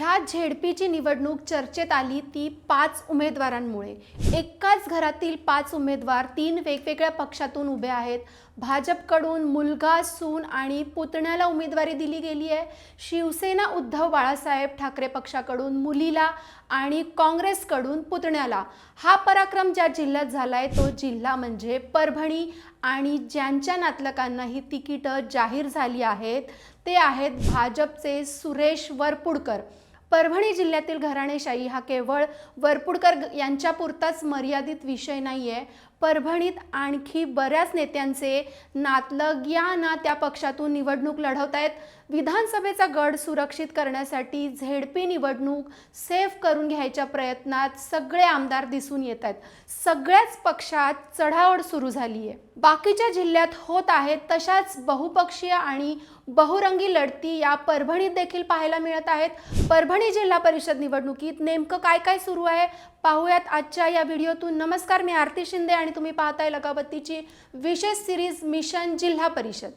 ह्या झेडपीची निवडणूक चर्चेत आली ती पाच उमेदवारांमुळे. एकाच घरातील पाच उमेदवार तीन वेगवेगळ्या पक्षातून उभे आहेत. भाजपकडून मुलगा सून आणि पुतण्याला उमेदवारी दिली गेली आहे. शिवसेना उद्धव बाळासाहेब ठाकरे पक्षाकडून मुलीला आणि काँग्रेसकडून पुतण्याला. हा पराक्रम ज्या जिल्ह्यात झाला आहे तो जिल्हा म्हणजे परभणी आणि ज्यांच्या नातलकांना ही तिकीटं जाहीर झाली आहेत ते आहेत भाजपचे सुरेश वरपुडकर. परभणी जिल्ह्यातील घराणेशाही हा केवळ वरपुडकर यांच्यापुरताच मर्यादित विषय नाही आहे परभणीत आणखी बऱ्याच नेत्यांचे नातलग या ना त्या पक्षातून निवडणूक लढवत आहेत विधानसभेचा गड सुरक्षित करण्यासाठी झेडपी निवडणूक सेफ करून घ्यायच्या प्रयत्नात सगळे आमदार दिसून येत आहेत. सगळ्याच पक्षात चढाओढ सुरू झाली आहे बाकीच्या जिल्ह्यात होत आहेत तशाच बहुपक्षीय आणि बहुरंगी लढती या परभणीत देखील पाहायला मिळत आहेत. परभणी जिल्हा परिषद निवडणुकीत नेमकं काय काय सुरू आहे पाहूयात आजच्या या व्हिडिओतून. नमस्कार मी आरती शिंदे आणि तुम्ही पाहताय लगावतीची विशेष सिरीज मिशन जिल्हा परिषद.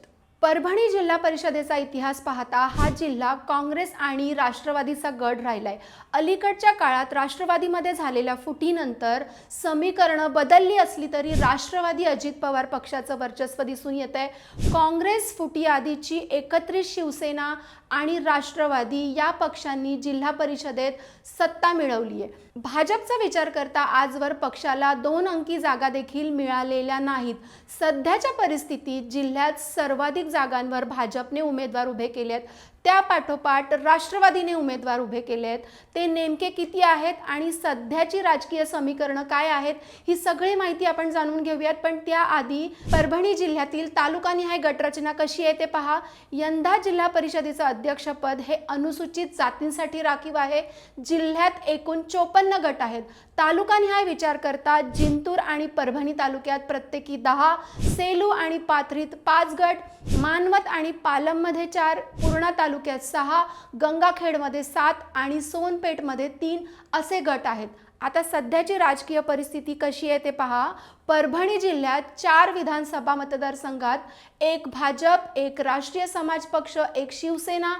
परभणी जिल्हा परिषदेचा इतिहास पाहता हा जिल्हा काँग्रेस आणि राष्ट्रवादीचा गड राहिलाय. अलीकडच्या काळात राष्ट्रवादीमध्ये झालेल्या फुटीनंतर समीकरणं बदलली असली तरी राष्ट्रवादी अजित पवार पक्षाचं वर्चस्व दिसून येत आहे काँग्रेस फुटी आधीची एकत्रित शिवसेना आणि राष्ट्रवादी या पक्षांनी जिल्हा परिषदेत सत्ता मिळवली आहे. भाजपचा विचार करता आजवर पक्षाला दोन अंकी जागा देखील मिळालेल्या नाहीत. सध्याच्या परिस्थितीत जिल्ह्यात सर्वाधिक जागांवर भाजपने उमेदवार उभे केले आहेत त्या पाठोपाठ राष्ट्रवादीने उमेदवार उभे केले आहेत. ते नेमके किती आहेत आणि सध्याची राजकीय समीकरणं काय आहेत ही सगळी माहिती आपण जाणून घेऊयात. पण त्याआधी परभणी जिल्ह्यातील तालुकानिहाय गटरचना कशी आहे ते पहा. यंदा जिल्हा परिषदेचं अध्यक्षपद हे अनुसूचित जातींसाठी राखीव आहे. जिल्ह्यात एकूण चोपन्न गट आहेत. तालुकानिहाय विचार करता जिंतूर आणि परभणी तालुक्यात प्रत्येकी दहा सेलू आणि पाथरीत पाच गट मानवत आणि पालममध्ये चार पूर्णा तालुक्यात तालुक्यात सहा गंगाखेडमध्ये सात आणि सोनपेठमध्ये तीन असे गट आहेत. आता सध्याची राजकीय परिस्थिती कशी आहे ते पहा. परभणी जिल्ह्यात चार विधानसभा मतदारसंघात एक भाजप एक राष्ट्रीय समाज पक्ष एक शिवसेना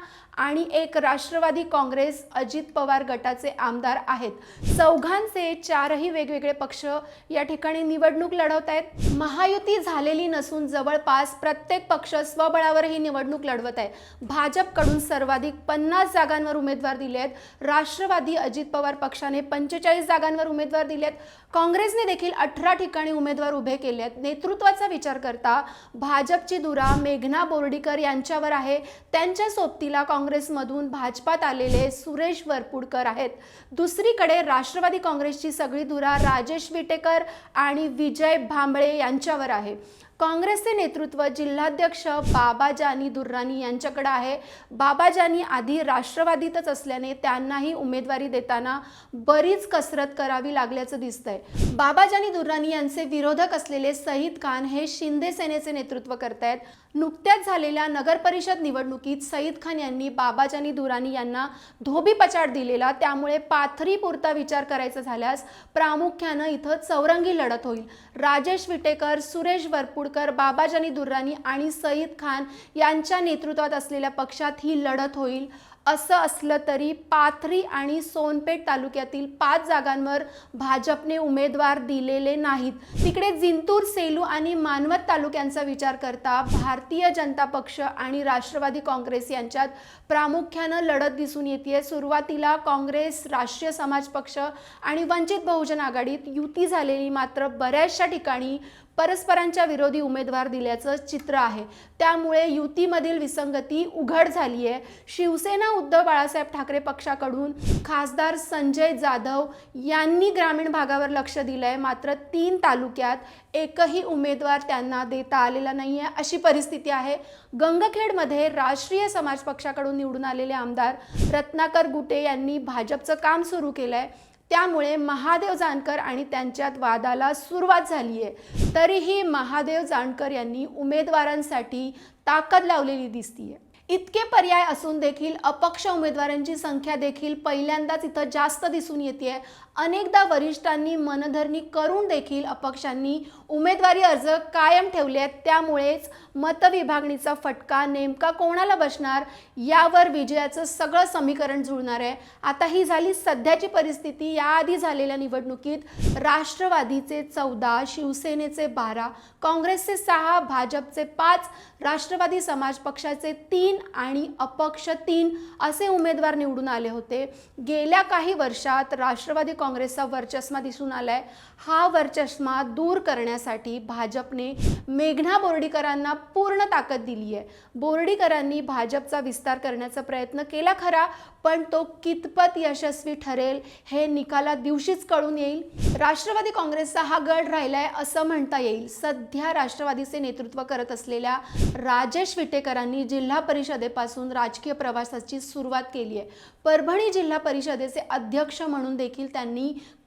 आणि एक राष्ट्रवादी काँग्रेस अजित पवार गटाचे आमदार आहेत. चौघांचे चारही वेगवेगळे पक्ष या ठिकाणी निवडणूक लढवत आहेत. महायुती झालेली नसून जवळपास प्रत्येक पक्ष स्वबळावर ही निवडणूक लढवत आहे. भाजपकडून सर्वाधिक पन्नास जागांवर उमेदवार दिले आहेत राष्ट्रवादी अजित पवार पक्षाने पंचेचाळीस जागांवर उमेदवार दिले आहेत काँग्रेसने देखील अठरा ठिकाणी उमेदवार उभे केले आहेत नेतृत्वाचा विचार करता भाजपची दुरा मेघना बोर्डीकर यांच्यावर आहे. त्यांच्या सोबतीला काँग्रेसमधून भाजपात आलेले सुरेश वरपुडकर आहेत. दुसरीकडे राष्ट्रवादी काँग्रेसची सगळी धुरा राजेश विटेकर आणि विजय भांबळे यांच्यावर आहे. काँग्रेसचे नेतृत्व जिल्हाध्यक्ष बाबाजानी दुर्राणी यांच्याकडे आहे. बाबाजानी आधी राष्ट्रवादीतच असल्याने त्यांनाही उमेदवारी देताना बरीच कसरत करावी लागल्याचं दिसतंय. बाबाजानी दुर्राणी यांचे विरोधक असलेले सईद खान हे शिंदे सेनेचे नेतृत्व करतायत. नुकत्याच झालेल्या नगर परिषद निवडणुकीत सईद खान यांनी बाबाजानी दुरानी यांना धोबी पचाड दिलेला त्यामुळे पाथरी पुरता विचार करायचा झाल्यास प्रामुख्यानं इथं चौरंगी लढत होईल. राजेश विटेकर सुरेश वरपुडकर बाबाजानी दुर्रानी आणि सईद खान यांच्या नेतृत्वात असलेल्या पक्षात ही लढत होईल. असं असलं तरी पाथरी आणि सोनपेठ तालुक्यातील पाच जागांवर भाजपने उमेदवार दिलेले नाहीत. तिकडे जिंतूर सेलू आणि मानवत तालुक्यांचा विचार करता भारतीय जनता पक्ष आणि राष्ट्रवादी काँग्रेस यांच्यात प्रामुख्यानं लढत दिसून येते सुरुवातीला काँग्रेस राष्ट्रीय समाज पक्ष आणि वंचित बहुजन आघाडीत युती झालेली मात्र बऱ्याचशा ठिकाणी परस्परांच्या विरोधी उमेदवार दिल्याचं चित्र आहे. त्यामुळे युतीमधील विसंगती उघड झाली आहे शिवसेना उद्धव बाळासाहेब ठाकरे पक्षाकडून खासदार संजय जाधव यांनी ग्रामीण भागावर लक्ष दिलं आहे मात्र तीन तालुक्यात एकही उमेदवार त्यांना देता आलेला नाही आहे अशी परिस्थिती आहे. गंगखेडमध्ये राष्ट्रीय समाज पक्षाकडून निवडून आलेले आमदार रत्नाकर गुटे यांनी भाजपचं काम सुरू केलं आहे त्यामुळे महादेव जानकर आणि त्यांच्यात वादाला सुरुवात झाली आहे. तरीही महादेव जानकर यांनी उमेदवारांसाठी ताकद लावलेली दिसतीये. इतके पर्याय असून देखील अपक्ष उमेदवारांची संख्या देखील पहिल्यांदाच इथं जास्त दिसून येते अनेकदा वरिष्ठांनी मनधरणी करून देखील अपक्षांनी उमेदवारी अर्ज कायम ठेवले आहेत. त्यामुळेच मतविभागणीचा फटका नेमका कोणाला बसणार यावर विजयाचं सगळं समीकरण जुळणार आहे. आता ही झाली सध्याची परिस्थिती. याआधी झालेल्या निवडणुकीत राष्ट्रवादीचे चौदा शिवसेनेचे बारा काँग्रेसचे सहा भाजपचे पाच राष्ट्रवादी समाज पक्षाचे तीन आणि अपक्ष तीन असे उमेदवार निवडून आले होते. गेल्या काही वर्षात राष्ट्रवादी काँग्रेसचा वर्चस्मा दिसून आलाय. हा वर्चस्मा दूर करण्यासाठी भाजपने मेघना बोर्डीकरांना पूर्ण ताकद दिली आहे. बोर्डीकरांनी भाजपचा विस्तार करण्याचा प्रयत्न केला खरा पण तो कितपत यशस्वी ठरेल हे निकाला दिवशीच कळून येईल. राष्ट्रवादी काँग्रेसचा हा गड राहिलाय असं म्हणता येईल. सध्या राष्ट्रवादीचे नेतृत्व करत असलेल्या राजेश विटेकरांनी जिल्हा परिषदेपासून राजकीय प्रवासाची सुरुवात केली आहे. परभणी जिल्हा परिषदेचे अध्यक्ष म्हणून देखील त्यांनी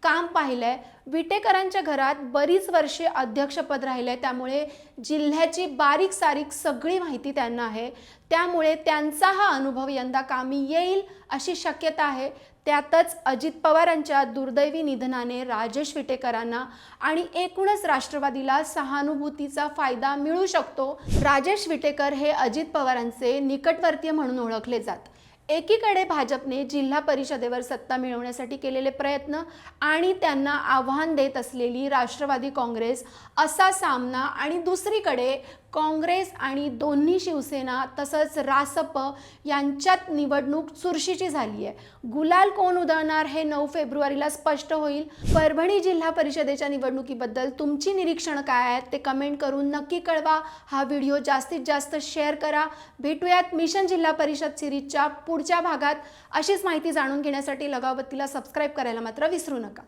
काम पाहिलंय. विटेकरांच्या घरात बरीच वर्षे अध्यक्षपद राहिलंय. त्यामुळे जिल्ह्याची बारीक सारीक सगळी माहिती त्यांना आहे. त्यामुळे त्यांचा हा अनुभव यंदा कामी येईल अशी शक्यता आहे. त्यातच अजित पवारांच्या दुर्दैवी निधनाने राजेश विटेकरांना आणि एकूणच राष्ट्रवादीला सहानुभूतीचा फायदा मिळू शकतो. राजेश विटेकर हे अजित पवारांचे निकटवर्तीय म्हणून ओळखले जात. एकीकडे भाजपने जिल्हा परिषदेवर सत्ता मिळवण्यासाठी केलेले प्रयत्न आणि त्यांना आव्हान देत असलेली राष्ट्रवादी काँग्रेस असा सामना आणि दुसरीकडे काँग्रेस आणि दोन्ही शिवसेना तसंच रासप यांच्यात निवडणूक चुरशीची झाली आहे. गुलाल कोण उधळणार हे नऊ फेब्रुवारीला स्पष्ट होईल. परभणी जिल्हा परिषदेच्या निवडणुकीबद्दल तुमची निरीक्षण काय आहेत ते कमेंट करून नक्की कळवा. हा व्हिडिओ जास्तीत जास्त शेअर करा. भेटूयात मिशन जिल्हा परिषद सिरीजच्या पुढच्या भागात. अशीच माहिती जाणून घेण्यासाठी लगावबत्तीला सबस्क्राईब करायला मात्र विसरू नका.